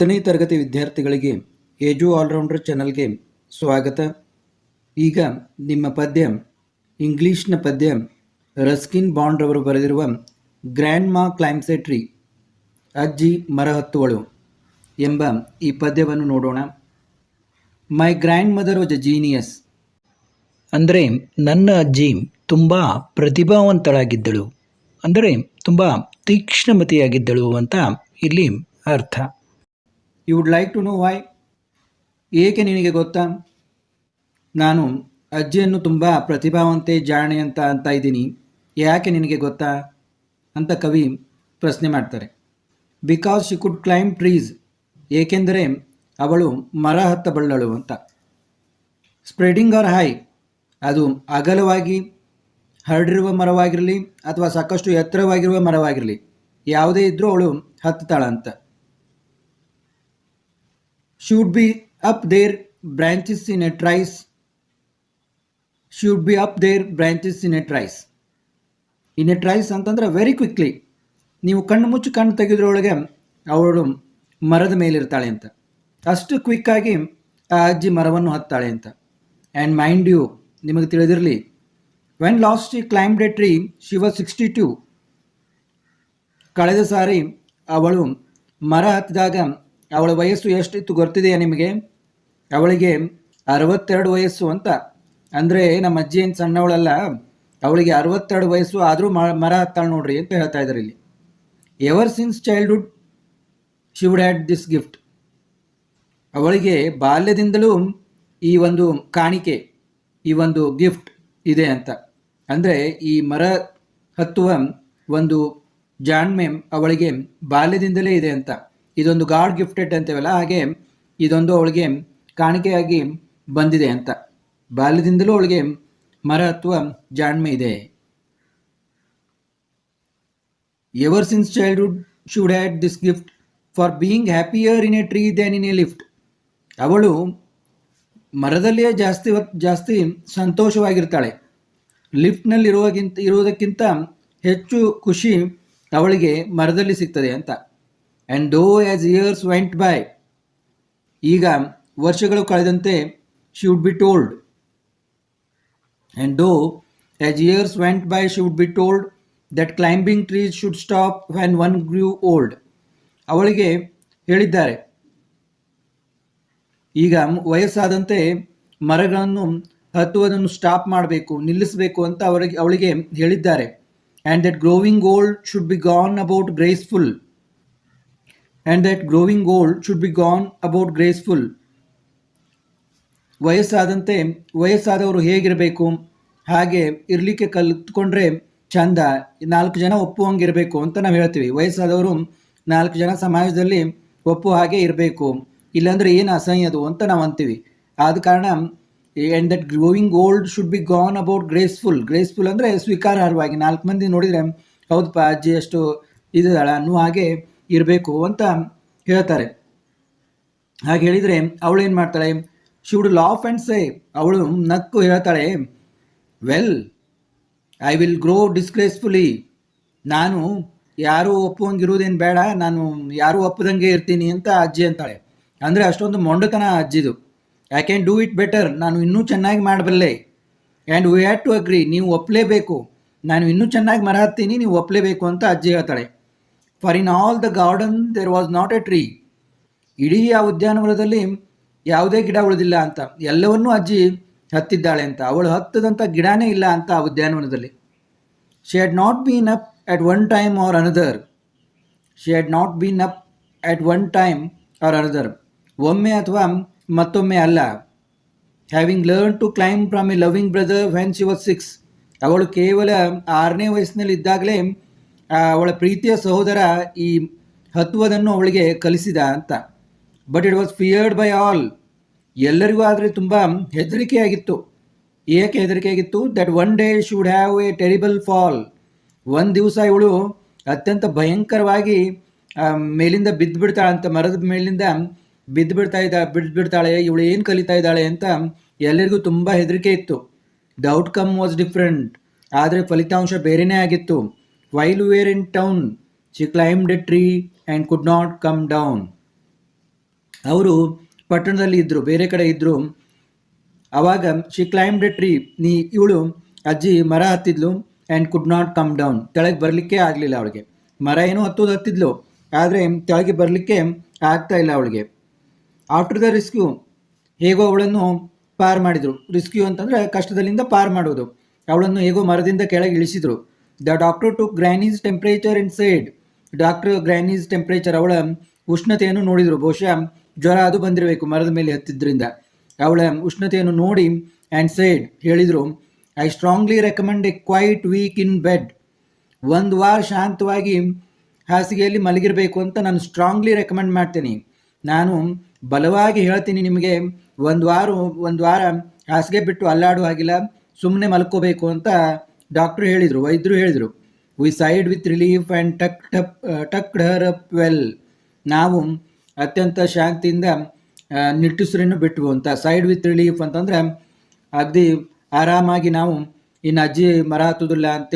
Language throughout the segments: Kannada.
ಹತ್ತನೇ ತರಗತಿ ವಿದ್ಯಾರ್ಥಿಗಳಿಗೆ ಏಜು ಆಲ್ರೌಂಡರ್ ಚಾನಲ್ಗೆ ಸ್ವಾಗತ. ಈಗ ನಿಮ್ಮ ಪದ್ಯ, ಇಂಗ್ಲೀಷ್ನ ಪದ್ಯ, ರಸ್ಕಿನ್ ಬಾಂಡ್ ಅವರು ಬರೆದಿರುವ ಗ್ರ್ಯಾಂಡ್ ಮಾ ಕ್ಲೈಮ್ಸೆಟ್ರಿ ಟ್ರೀ, ಅಜ್ಜಿ ಮರ ಹತ್ತುವಳು ಎಂಬ ಈ ಪದ್ಯವನ್ನು ನೋಡೋಣ. My grandmother was a genius. ಅಂದರೆ ನನ್ನ ಅಜ್ಜಿ ತುಂಬ ಪ್ರತಿಭಾವಂತಳಾಗಿದ್ದಳು. ಅಂದರೆ ತುಂಬ ತೀಕ್ಷ್ಣಮತಿಯಾಗಿದ್ದಳು ಅಂತ ಇಲ್ಲಿ ಅರ್ಥ. You would like to know why ಏಕೆ ನಿನಗೆ ಗೊತ್ತಾ? ನಾನು ಅಜ್ಜಿಯನ್ನು ತುಂಬ ಪ್ರತಿಭಾವಂತೆ ಜಾಣೆ ಅಂತ ಅಂತ ಇದ್ದೀನಿ. ಯಾಕೆ ನಿನಗೆ ಗೊತ್ತಾ? ಅಂತ ಕವಿ ಪ್ರಶ್ನೆ ಮಾಡ್ತಾರೆ. Because she could climb trees ಏಕೆಂದರೆ ಅವಳು ಮರ ಹತ್ತಬಲ್ಲಳು ಅಂತ. ಸ್ಪ್ರೆಡಿಂಗ್ ಆರ್ ಹೈ ಅದು ಅಗಲವಾಗಿ ಹರಡಿರುವ ಮರವಾಗಿರಲಿ ಅಥವಾ ಸಾಕಷ್ಟು ಎತ್ತರವಾಗಿರುವ ಮರವಾಗಿರಲಿ. ಯಾವುದೇ ಇದ್ದರೂ ಅವಳು ಹತ್ತುತ್ತಾಳ ಅಂತ should be up there branches in a trees should be up there branches in a trees in a trees ಅಂತಂದ್ರೆ ವೆರಿ ಕ್ವಿಕ್ಲಿ ನೀವು ಕಣ್ಣು ಮುಚ್ಚಿ ಕಣ್ಣು ತೆಗೆದ್ರೊಳಗೆ ಅವಳು ಮರದ ಮೇಲಿರ್ತಾಳೆ ಅಂತ. ಅಷ್ಟು ಕ್ವಿಕ್ಕಾಗಿ ಆ ಅಜ್ಜಿ ಮರವನ್ನು ಹತ್ತಾಳೆ ಅಂತ. ಆ್ಯಂಡ್ ಮೈಂಡ್ ಯು ನಿಮಗೆ ತಿಳಿದಿರಲಿ when last she climbed a tree she was sixty two ಕಳೆದ ಸಾರಿ ಅವಳು ಮರ ಹತ್ತಿದಾಗ ಅವಳ ವಯಸ್ಸು ಎಷ್ಟಿತ್ತು ಗೊತ್ತಿದೆಯಾ ನಿಮಗೆ? ಅವಳಿಗೆ ಅರವತ್ತೆರಡು ವಯಸ್ಸು ಅಂತ. ಅಂದರೆ ನಮ್ಮ ಅಜ್ಜಿ ಏನು ಸಣ್ಣವಳಲ್ಲ, ಅವಳಿಗೆ ಅರವತ್ತೆರಡು ವಯಸ್ಸು ಆದರೂ ಮರ ಹತ್ತಾಳೆ ನೋಡ್ರಿ ಅಂತ ಹೇಳ್ತಾ ಇದ್ದಾರೆ ಇಲ್ಲಿ. Ever since childhood she would had this gift ಅವಳಿಗೆ ಬಾಲ್ಯದಿಂದಲೂ ಈ ಒಂದು ಕಾಣಿಕೆ, ಈ ಒಂದು ಗಿಫ್ಟ್ ಇದೆ ಅಂತ. ಅಂದರೆ ಈ ಮರ ಹತ್ತುವ ಒಂದು ಜಾಣ್ಮೆ ಅವಳಿಗೆ ಬಾಲ್ಯದಿಂದಲೇ ಇದೆ ಅಂತ. ಇದೊಂದು ಗಾಡ್ ಗಿಫ್ಟೆಡ್ ಅಂತೇವಲ್ಲ, ಹಾಗೆ ಇದೊಂದು ಅವಳಿಗೆ ಕಾಣಿಕೆಯಾಗಿ ಬಂದಿದೆ ಅಂತ. ಬಾಲ್ಯದಿಂದಲೂ ಅವಳಿಗೆ ಮರ ಅಥವಾ ಜಾಣ್ಮೆ ಇದೆ. Ever since childhood should had this gift for being happier in a tree than in a lift ಅವಳು ಮರದಲ್ಲಿಯೇ ಜಾಸ್ತಿ ಜಾಸ್ತಿ ಸಂತೋಷವಾಗಿರ್ತಾಳೆ. ಲಿಫ್ಟ್ನಲ್ಲಿ ಇರುವಾಗಿಂತ ಇರುವುದಕ್ಕಿಂತ ಹೆಚ್ಚು ಖುಷಿ ಅವಳಿಗೆ ಮರದಲ್ಲಿ ಸಿಗ್ತದೆ ಅಂತ. And though as years went by ಈಗ ವರ್ಷಗಳು ಕಳೆದಂತೆ she would be told and though as years went by she would be told that climbing trees should stop when one grew old ಅವಳಿಗೆ ಹೇಳಿದ್ದಾರೆ. ಈಗ ವಯಸ್ಸಾದಂತೆ ಮರಗಳನ್ನು ಹತ್ತುವುದನ್ನು ಸ್ಟಾಪ್ ಮಾಡಬೇಕು, ನಿಲ್ಲಿಸಬೇಕು ಅಂತ ಅವರಿಗೆ, ಅವಳಿಗೆ ಹೇಳಿದ್ದಾರೆ. And that growing old should be gone about graceful and that growing old should be gone about graceful ವಯಸ್ಸಾದಂತೆ, ವಯಸ್ಸಾದವರು ಹೇಗಿರಬೇಕು? ಹಾಗೆ ಇರಲಿಕ್ಕೆ ಕಲಿತ್ಕೊಂಡ್ರೆ ಚಂದ ನಾಲ್ಕು ಜನ ಒಪ್ಪುವಂಗಿರಬೇಕು ಅಂತ ನಾವು ಹೇಳ್ತೀವಿ. ವಯಸ್ಸಾದವರು ನಾಲ್ಕು ಜನ ಸಮಾಜದಲ್ಲಿ ಒಪ್ಪು ಹಾಗೆ ಇರಬೇಕು. ಇಲ್ಲಾಂದ್ರೆ ಏನು ಅಸಹ್ಯ ಅದು ಅಂತ ನಾವು ಅಂತೀವಿ. ಆದ ಕಾರಣ and that growing old should be gone about graceful graceful ಅಂದರೆ ಸ್ವೀಕಾರಾರ್ಹವಾಗಿ. ನಾಲ್ಕು ಮಂದಿ ನೋಡಿದರೆ, ಹೌದಪ್ಪ, ಅಜ್ಜಿ ಅಷ್ಟು ಇದ್ದಾಳ ಅನ್ನೋ ಹಾಗೆ ಇರಬೇಕು ಅಂತ ಹೇಳ್ತಾರೆ. ಹಾಗೆ ಹೇಳಿದರೆ ಅವಳು ಏನು ಮಾಡ್ತಾಳೆ? ಶುಡ್ ಲಾಫ್ ಆ್ಯಂಡ್ ಸೇ ಅವಳು ನಕ್ಕು ಹೇಳ್ತಾಳೆ well I will grow disgracefully ನಾನು ಯಾರೂ ಒಪ್ಪುವಂಗಿರುವುದೇನು ಬೇಡ, ನಾನು ಯಾರೂ ಒಪ್ಪದಂಗೆ ಇರ್ತೀನಿ ಅಂತ ಅಜ್ಜಿ ಅಂತಾಳೆ. ಅಂದರೆ ಅಷ್ಟೊಂದು ಮೊಂಡತನ ಅಜ್ಜಿದು. I can do it better ನಾನು ಇನ್ನೂ ಚೆನ್ನಾಗಿ ಮಾಡಬಲ್ಲೆ. And we had to agree ನೀವು ಒಪ್ಪಲೇಬೇಕು ನಾನು ಇನ್ನೂ ಚೆನ್ನಾಗಿ ಮರ ಹತ್ತೀನಿ, ನೀವು ಒಪ್ಪಲೇಬೇಕು ಅಂತ ಅಜ್ಜಿ ಹೇಳ್ತಾಳೆ. For in all the garden there was not a tree ಇಡೀ ಆ ಉದ್ಯಾನವನದಲ್ಲಿ ಯಾವುದೇ ಗಿಡ ಉಳಿದಿಲ್ಲ ಅಂತ. ಎಲ್ಲವನ್ನೂ ಅಜ್ಜಿ ಹತ್ತಿದ್ದಾಳೆ ಅಂತ. ಅವಳು ಹತ್ತದಂಥ ಗಿಡನೇ ಇಲ್ಲ ಅಂತ ಆ ಉದ್ಯಾನವನದಲ್ಲಿ. She had not been up at one time or another she had not been up at one time or another ಒಮ್ಮೆ ಅಥವಾ ಮತ್ತೊಮ್ಮೆ ಅಲ್ಲ. Having learn to climb from a loving brother when she was six ಅವಳು ಕೇವಲ ಆರನೇ ವಯಸ್ಸಿನಲ್ಲಿ ಇದ್ದಾಗಲೇ ಅವಳ ಪ್ರೀತಿಯ ಸಹೋದರ ಈ ಹತ್ತುವುದನ್ನು ಅವಳಿಗೆ ಕಲಿಸಿದ ಅಂತ. But it was feared by all ಎಲ್ಲರಿಗೂ ಆದರೆ ತುಂಬ ಹೆದರಿಕೆಯಾಗಿತ್ತು. ಏಕೆ ಹೆದರಿಕೆಯಾಗಿತ್ತು? That one day should have a terrible fall ಒಂದು ದಿವಸ ಇವಳು ಅತ್ಯಂತ ಭಯಂಕರವಾಗಿ ಮೇಲಿಂದ ಬಿದ್ದು ಬಿಡ್ತಾಳೆ ಅಂತ, ಮರದ ಮೇಲಿಂದ ಬಿದ್ದು ಬಿಡ್ತಾ ಇದ್ದ ಬಿದ್ದು ಬಿಡ್ತಾಳೆ ಇವಳು ಏನು ಕಲಿತಾ ಇದ್ದಾಳೆ ಅಂತ ಎಲ್ಲರಿಗೂ ತುಂಬ ಹೆದರಿಕೆ ಇತ್ತು. ದ ಔಟ್ಕಮ್ ವಾಸ್ ಡಿಫ್ರೆಂಟ್ ಆದರೆ ಫಲಿತಾಂಶ ಬೇರೆಯೇ ಆಗಿತ್ತು. While were in town she climbed a tree and could not come down ಅವರು ಪಟ್ಟಣದಲ್ಲಿ ಇದ್ದರು ಬೇರೆ ಕಡೆ ಇದ್ದರು ಅವಾಗ ಶಿ ಕ್ಲೈಮ್ಡ್ ಎ ಟ್ರೀ ನೀ, ಇವಳು ಅಜ್ಜಿ ಮರ ಹತ್ತಿದ್ಲು and could not come down ತೆಳಗೆ ಬರಲಿಕ್ಕೆ ಆಗಲಿಲ್ಲ ಅವಳಿಗೆ. ಮರ ಏನೋ ಹತ್ತೋದು ಹತ್ತಿದ್ಲು, ಆದರೆ ಕೆಳಗೆ ಬರಲಿಕ್ಕೆ ಆಗ್ತಾ ಇಲ್ಲ ಅವಳಿಗೆ. ಆಫ್ಟರ್ ದ ರಿಸ್ಕ್ಯೂ ಹೇಗೋ ಅವಳನ್ನು ಪಾರ್ ಮಾಡಿದರು. ರಿಸ್ಕ್ಯೂ ಅಂತಂದರೆ ಕಷ್ಟದಲ್ಲಿಂದ ಪಾರ್ ಮಾಡೋದು. ಅವಳನ್ನು ಹೇಗೋ ಮರದಿಂದ ಕೆಳಗೆ ಇಳಿಸಿದರು. The doctor to Granny's temperature and said doctor Granny's temperature ಅವಳ ಉಷ್ಣತೆಯನ್ನು ನೋಡಿದರು. ಬಹುಶಃ ಜ್ವರ ಅದು ಬಂದಿರಬೇಕು, ಮರದ ಮೇಲೆ ಹತ್ತಿದ್ರಿಂದ ಅವಳ ಉಷ್ಣತೆಯನ್ನು ನೋಡಿ ಆ್ಯಂಡ್ ಸೈಡ್ ಹೇಳಿದರು I strongly recommend a quiet week in bed ಒಂದು ವಾರ ಶಾಂತವಾಗಿ ಹಾಸಿಗೆಯಲ್ಲಿ ಮಲಗಿರಬೇಕು ಅಂತ ನಾನು ಸ್ಟ್ರಾಂಗ್ಲಿ ರೆಕಮೆಂಡ್ ಮಾಡ್ತೀನಿ. ನಾನು ಬಲವಾಗಿ ಹೇಳ್ತೀನಿ ನಿಮಗೆ, ಒಂದು ವಾರ ಒಂದು ವಾರ ಹಾಸಿಗೆ ಬಿಟ್ಟು ಅಲ್ಲಾಡುವ ಹಾಗಿಲ್ಲ ಸುಮ್ಮನೆ ಮಲ್ಕೋಬೇಕು ಅಂತ ಡಾಕ್ಟ್ರು ಹೇಳಿದರು, ವೈದ್ಯರು ಹೇಳಿದರು we sighed with relief and tuck tup tucked her up well ನಾವು ಅತ್ಯಂತ ಶಾಂತಿಯಿಂದ ನಿಟ್ಟುಸಿರನ್ನು ಬಿಟ್ವು ಅಂತ. ಸೈಡ್ ವಿತ್ ರಿಲೀಫ್ ಅಂತಂದರೆ, ಅಗದಿ ಆರಾಮಾಗಿ ನಾವು ಇನ್ನು ಅಜ್ಜಿ ಮರ ಹತ್ತೋದಿಲ್ಲ ಅಂತ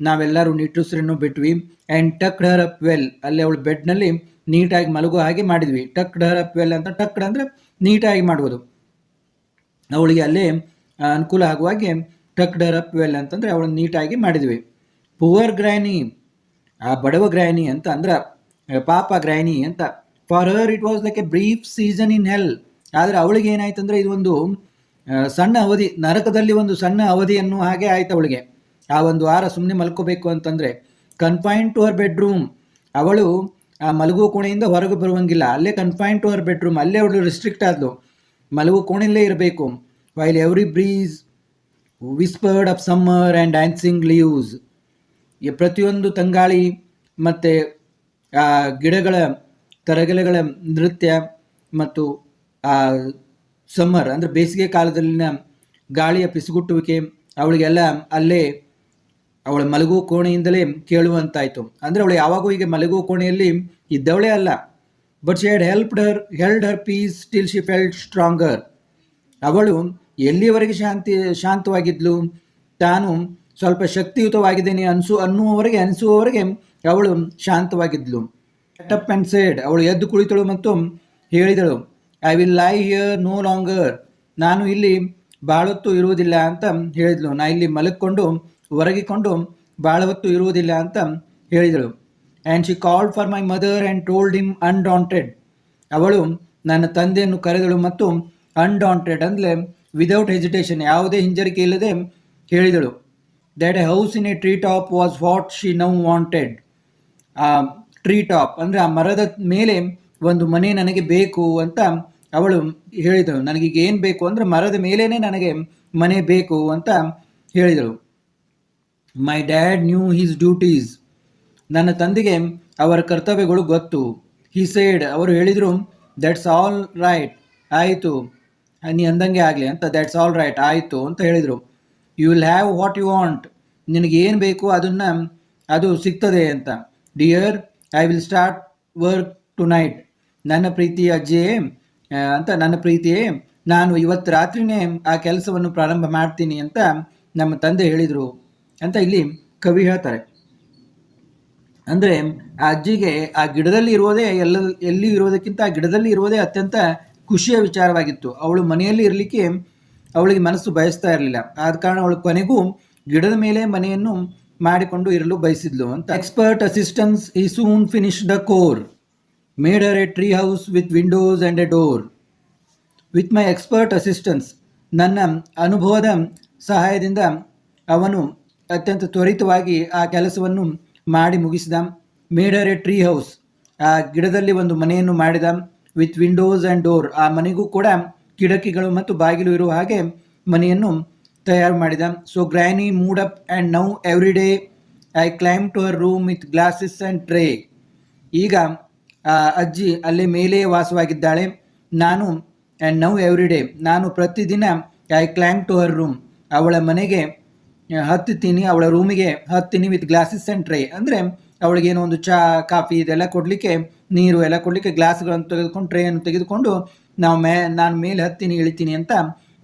ನಾವೆಲ್ಲರೂ ನಿಟ್ಟುಸಿರನ್ನು ಬಿಟ್ವಿ and tucked her up well ಅಲ್ಲಿ ಅವಳು ಬೆಡ್ನಲ್ಲಿ ನೀಟಾಗಿ ಮಲಗೋ ಹಾಗೆ ಮಾಡಿದ್ವಿ. ಟಕ್ ಡರ್ ಅಪ್ ವೆಲ್ ಅಂತ ಟಕ್ ಅಂದರೆ ನೀಟಾಗಿ ಮಾಡುವುದು. ಅವಳಿಗೆ ಅಲ್ಲೇ ಅನುಕೂಲ ಆಗುವ ಹಾಗೆ ಟಕ್ ಡರ್ ಅಪ್ ವೆಲ್ ಅಂತಂದರೆ ಅವಳನ್ನು ನೀಟಾಗಿ ಮಾಡಿದ್ವಿ. ಪುವರ್ ಗ್ರ್ಯಾನಿ ಆ ಬಡವ ಗ್ರ್ಯಾನಿ ಅಂತ ಅಂದ್ರೆ ಪಾಪ ಗ್ರ್ಯಾನಿ ಅಂತ. For her it was like a brief season in hell ಆದರೆ ಅವಳಿಗೆ ಏನಾಯ್ತು ಅಂದರೆ ಇದು ಒಂದು ಸಣ್ಣ ಅವಧಿ, ನರಕದಲ್ಲಿ ಒಂದು ಸಣ್ಣ ಅವಧಿಯನ್ನು ಹಾಗೆ ಆಯ್ತು ಅವಳಿಗೆ. ಆ ಒಂದು ವಾರ ಸುಮ್ಮನೆ ಮಲ್ಕೋಬೇಕು ಅಂತಂದರೆ ಕನ್ಫೈನ್ ಟು ಅವರ್ ಬೆಡ್ರೂಮ್ ಅವಳು ಆ ಮಲಗುವ ಕೋಣೆಯಿಂದ ಹೊರಗೆ ಬರುವಂಗಿಲ್ಲ. ಅಲ್ಲೇ ಕನ್ಫೈನ್ ಟು ಅವರ್ ಬೆಡ್ರೂಮ್ ಅಲ್ಲೇ ಅವಳು ರಿಸ್ಟ್ರಿಕ್ಟ್ ಆದ್ಲು. ಮಲಗುವ ಕೋಣೆಯಲ್ಲೇ ಇರಬೇಕು. While every breeze whispered of summer and dancing leaves ಈ ಪ್ರತಿಯೊಂದು ತಂಗಾಳಿ ಮತ್ತು, ಆ, ಗಿಡಗಳ, ತರಗೆಲೆಗಳ ನೃತ್ಯ ಮತ್ತು, ಆ ಸಮ್ಮರ್ ಅಂದರೆ ಬೇಸಿಗೆ ಕಾಲದಲ್ಲಿನ ಗಾಳಿಯ ಪಿಸುಗುಟ್ಟುವಿಕೆ ಅವಳಿಗೆಲ್ಲ ಅಲ್ಲೇ ಅವಳ ಮಲಗುವ ಕೋಣೆಯಿಂದಲೇ ಕೇಳುವಂತಾಯಿತು. ಅಂದರೆ ಅವಳು ಯಾವಾಗೂ ಈಗ ಮಲಗುವ ಕೋಣೆಯಲ್ಲಿ ಇದ್ದವಳೇ ಅಲ್ಲ. But she had helped her held her peace till she felt stronger ಅವಳು ಎಲ್ಲಿಯವರೆಗೆ ಶಾಂತಿ, ಶಾಂತವಾಗಿದ್ಲು? ತಾನು ಸ್ವಲ್ಪ ಶಕ್ತಿಯುತವಾಗಿದ್ದೇನೆ ಅನಿಸು, ಅನ್ನುವವರೆಗೆ, ಅನಿಸುವವರೆಗೆ ಅವಳು ಶಾಂತವಾಗಿದ್ಲು. ಅಪ್ ಆ್ಯಂಡ್ ಸೇಡ್ ಅವಳು ಎದ್ದು ಕುಳಿತಳು ಮತ್ತು ಹೇಳಿದಳು I will lie here no longer ನಾನು ಇಲ್ಲಿ ಬಾಳೊತ್ತು ಇರುವುದಿಲ್ಲ ಅಂತ ಹೇಳಿದಳು. ನಾ ಇಲ್ಲಿ ಮಲಗಿಕೊಂಡು ಹೊರಗಿಕೊಂಡು ಭಾಳ ಹೊತ್ತು ಇರುವುದಿಲ್ಲ ಅಂತ ಹೇಳಿದಳು. And she called for my mother and told him undaunted ಅವಳು ನನ್ನ ತಂದೆಯನ್ನು ಕರೆದಳು ಮತ್ತು ಅನ್ಡಾಂಟೆಡ್ ಅಂದರೆ ವಿದೌಟ್ ಹೆಸಿಟೇಷನ್ ಯಾವುದೇ ಹಿಂಜರಿಕೆ ಇಲ್ಲದೆ ಹೇಳಿದಳು. That a house in a tree top was what she now wanted ಆ ಟ್ರೀ ಟಾಪ್ ಅಂದರೆ ಆ ಮರದ ಮೇಲೆ ಒಂದು ಮನೆ ನನಗೆ ಬೇಕು ಅಂತ ಅವಳು ಹೇಳಿದಳು. ನನಗೀಗ ಏನು ಬೇಕು ಅಂದರೆ ಮರದ ಮೇಲೇ ನನಗೆ ಮನೆ ಬೇಕು ಅಂತ ಹೇಳಿದಳು. My dad knew his duties ನನ್ನ ತಂದೆಗೆ ಅವರ ಕರ್ತವ್ಯಗಳು ಗೊತ್ತು. ಹಿ ಸೇಡ್ ಅವರು ಹೇಳಿದರು ದಟ್ಸ್ ಆಲ್ ರೈಟ್ ಆಯಿತು. ನೀ ಅಂದಂಗೆ ಆಗಲಿ ಅಂತ ದಟ್ಸ್ ಆಲ್ ರೈಟ್ ಆಯಿತು ಅಂತ ಹೇಳಿದರು. You will have what you want ಏನು ಬೇಕು ಅದನ್ನು, ಅದು ಸಿಗ್ತದೆ ಅಂತ. Dear I will start work tonight ನನ್ನ ಪ್ರೀತಿಯ ಅಜ್ಜಿಯೇ ಅಂತ ನನ್ನ ಪ್ರೀತಿಯೇ, ನಾನು ಇವತ್ತು ರಾತ್ರಿನೇ ಆ ಕೆಲಸವನ್ನು ಪ್ರಾರಂಭ ಮಾಡ್ತೀನಿ ಅಂತ ನಮ್ಮ ತಂದೆ ಹೇಳಿದರು ಅಂತ ಇಲ್ಲಿ ಕವಿ ಹೇಳ್ತಾರೆ. ಅಂದರೆ ಆ ಅಜ್ಜಿಗೆ ಆ ಗಿಡದಲ್ಲಿ ಇರೋದೇ ಎಲ್ಲ, ಎಲ್ಲಿ ಇರೋದಕ್ಕಿಂತ ಆ ಗಿಡದಲ್ಲಿ ಇರೋದೇ ಅತ್ಯಂತ ಖುಷಿಯ ವಿಚಾರವಾಗಿತ್ತು. ಅವಳು ಮನೆಯಲ್ಲಿ ಇರಲಿಕ್ಕೆ ಅವಳಿಗೆ ಮನಸ್ಸು ಬಯಸ್ತಾ ಇರಲಿಲ್ಲ. ಆದ ಕಾರಣ ಅವಳು ಕೊನೆಗೂ ಗಿಡದ ಮೇಲೆ ಮನೆಯನ್ನು ಮಾಡಿಕೊಂಡು ಇರಲು ಬಯಸಿದ್ಲು ಅಂತ. Expert assistance he soon finish the chore made her a tree house with windows and a door with my expert assistance ನನ್ನ ಅನುಭವದ ಸಹಾಯದಿಂದ ಅವನು ಅತ್ಯಂತ ತ್ವರಿತವಾಗಿ ಆ ಕೆಲಸವನ್ನು ಮಾಡಿ ಮುಗಿಸಿದ. Made made her a tree house ಆ ಗಿಡದಲ್ಲಿ ಒಂದು ಮನೆಯನ್ನು ಮಾಡಿದ. With windows and door. ಆ ಮನೆಗೂ ಕೂಡ ಕಿಟಕಿಗಳು ಮತ್ತು ಬಾಗಿಲು ಇರುವ ಹಾಗೆ ಮನೆಯನ್ನು ತಯಾರು ಮಾಡಿದ. So granny, moved up and now every day I climb to her room with glasses and tray. ಈಗ ಅಜ್ಜಿ ಅಲ್ಲಿ ಮೇಲೇ ವಾಸವಾಗಿದ್ದಾಳೆ. ನಾನು ಆ್ಯಂಡ್ ನೌ ಎವ್ರಿ ಡೇ. ನಾನು ಪ್ರತಿದಿನ I climb to her room. ಅವಳ ಮನೆಗೆ ಹತ್ತುತ್ತೀನಿ. ಅವಳ ರೂಮಿಗೆ ಹತ್ತೀನಿ ವಿತ್ ಗ್ಲಾಸಸ್ ಆ್ಯಂಡ್ ಟ್ರೇ. ಅಂದರೆ ಅವಳಿಗೆ ಏನೋ ಒಂದು ಚಾ, ಕಾಫಿ ಇದೆಲ್ಲ ಕೊಡಲಿಕ್ಕೆ, ನೀರು ಎಲ್ಲ ಕೊಡಲಿಕ್ಕೆ ಗ್ಲಾಸ್ಗಳನ್ನು ತೆಗೆದುಕೊಂಡು, ಟ್ರೇಯನ್ನು ತೆಗೆದುಕೊಂಡು, ನಾವು ಮೇ, ನಾನು ಮೇಲೆ ಹತ್ತೀನಿ, ಇಳಿತೀನಿ ಅಂತ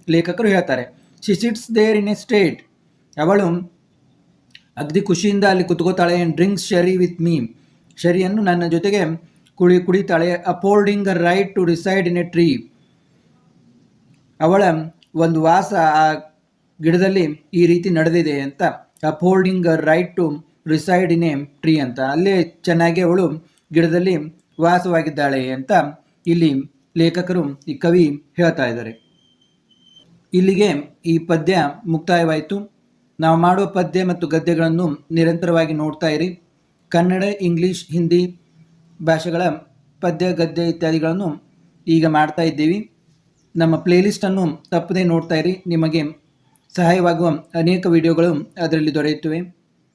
ಲೇಖಕರು ಹೇಳ್ತಾರೆ. She sits there in a state ಅವಳು ಅಗ್ದಿ ಖುಷಿಯಿಂದ ಅಲ್ಲಿ ಕುತ್ಕೋತಾಳೆ and drinks sherry with me ಶರಿಯನ್ನು ನನ್ನ ಜೊತೆಗೆ ಕುಡಿ ಕುಡಿತಾಳೆ upholding a right to decide in a tree ಅವಳ ಒಂದು ವಾಸ ಆ ಗಿಡದಲ್ಲಿ ಈ ರೀತಿ ನಡೆದಿದೆ ಅಂತ upholding right to reside in a tree ಅಂತ. ಅಲ್ಲೇ ಚೆನ್ನಾಗಿ ಅವಳು ಗಿಡದಲ್ಲಿ ವಾಸವಾಗಿದ್ದಾಳೆ ಅಂತ ಇಲ್ಲಿ ಲೇಖಕರು ಈ ಕವಿ ಹೇಳ್ತಾ ಇದ್ದಾರೆ. ಇಲ್ಲಿಗೆ ಈ ಪದ್ಯ ಮುಕ್ತಾಯವಾಯಿತು. ನಾವು ಮಾಡುವ ಪದ್ಯ ಮತ್ತು ಗದ್ಯಗಳನ್ನು ನಿರಂತರವಾಗಿ ನೋಡ್ತಾ ಇರಿ. ಕನ್ನಡ, ಇಂಗ್ಲಿಷ್, ಹಿಂದಿ ಭಾಷೆಗಳ ಪದ್ಯ, ಗದ್ಯ ಇತ್ಯಾದಿಗಳನ್ನು ಈಗ ಮಾಡ್ತಾ ಇದ್ದೀವಿ. ನಮ್ಮ ಪ್ಲೇಲಿಸ್ಟನ್ನು ತಪ್ಪದೇ ನೋಡ್ತಾ ಇರಿ. ನಿಮಗೆ ಸಹಾಯವಾಗುವ ಅನೇಕ ವಿಡಿಯೋಗಳು ಅದರಲ್ಲಿ ದೊರೆಯುತ್ತವೆ.